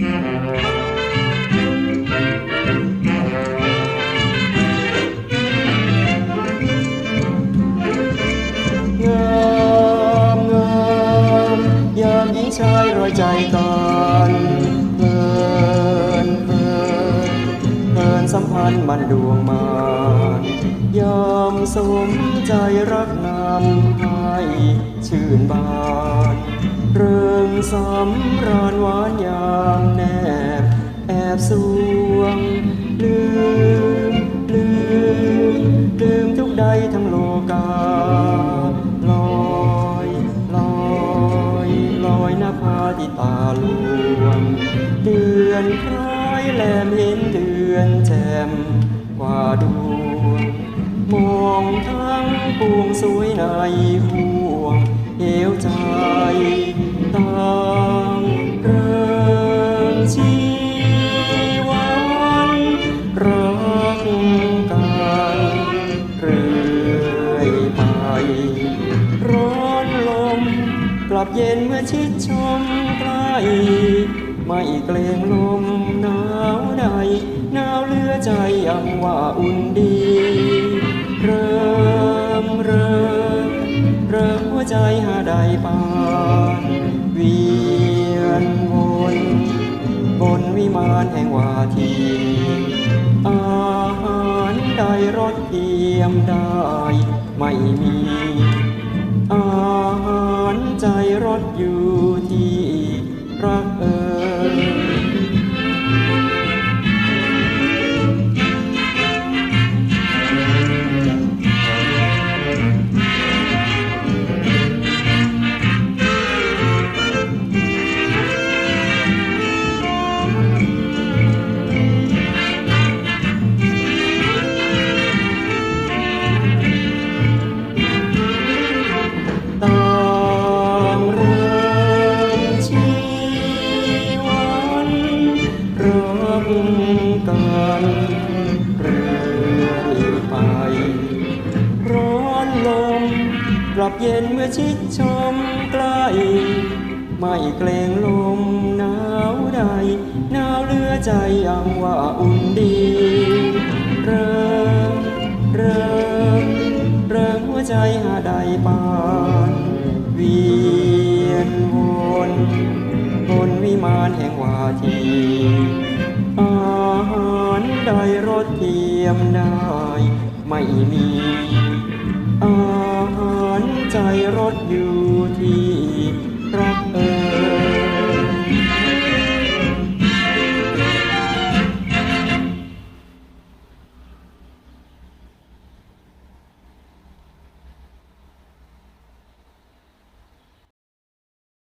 งามงามยามหญิงชายรอยใจกันเพลินเพลินเพลินสัมพันธ์มันดวงมานยามสมใจรักนำให้ชื่นบาน เริ่มสำราญหวานยา บสวง ลืม ลืม ลืมทุกใดทั้งโลกา ลอยลอยลอยหน้าพาที่ตาลวง เดือนคล้ายแลมเห็นเดือนแจ่มกว่าดวง มองทั้งปวงสวยในห่วง เหวใจตา กลับเย็นเมื่อชิดชมใกล้ไม่เกรงลมหนาวใดหนาวเลือใจยังว่าอุ่นดี เริ่มเริ่มเริ่มหัวใจหาได้ปานเวียนวนบนวิมานแห่งวาทีอาหารได้รสเทียมได้ไม่มีอาหาร ใจรถอยู่ที่รักเอ่ย เรือไป ร้อนลมกลับเย็นเมื่อชิดชมใกล้ ไม่เกรงลมหนาวใดหนาวเหลือใจยังว่าอุ่นดีเริ่มเริ่มเริ่มหัวใจหาได้ปานเวียนวนบนวิมานแห่งวาที ได้รถเทียมได้ ไม่มีอาหารใจรถอยู่ที่